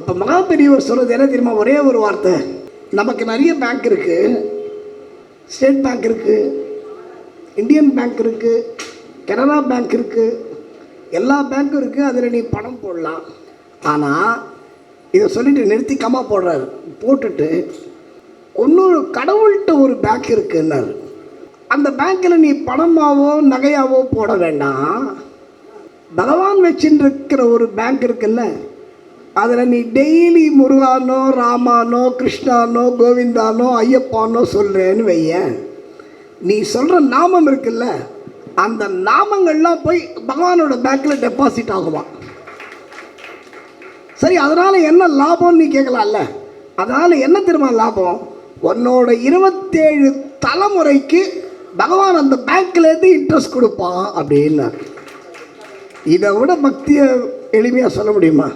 அப்போ மகா பெரியவர் என்ன தெரியுமா? ஒரே ஒரு வார்த்தை. நமக்கு நிறைய பேங்க் இருக்குது ஸ்டேட் பேங்க் இருக்குது இந்தியன் பேங்க் இருக்குது கனரா பேங்க் இருக்குது எல்லா பேங்க்கும் இருக்குது அதில் நீ பணம் போடலாம். ஆனால் இதை சொல்லிட்டு நிறுத்திக்காம போடுறாரு. போட்டுட்டு இன்னொரு கடவுள்கிட்ட ஒரு பேங்க் இருக்குன்னாரு. அந்த பேங்க்கில் நீ பணமாவோ நகையாவோ போட வேண்டாம். பகவான் வச்சுருக்கிற இருக்கிற ஒரு பேங்க் இருக்குல்ல? அதில் நீ டெய்லி முருகானோ ராமானோ கிருஷ்ணானோ கோவிந்தானோ ஐயப்பானோ சொல்கிறேன்னு வையேன். நீ சொல்கிற நாமம் இருக்குல்ல அந்த நாமங்கள்லாம் போய் பகவானோட பேங்க்கில் டெபாசிட் ஆகுமா? சரி அதனால் என்ன லாபம்னு நீ கேட்கலாம்ல? அதனால் என்ன தெரியுமா லாபம்? உன்னோட இருபத்தேழு தலைமுறைக்கு பகவான் அந்த பேங்க்லேருந்து இன்ட்ரெஸ்ட் கொடுப்பான் அப்படின்னு இதை விட பக்தியை எளிமையாக சொல்ல முடியுமா?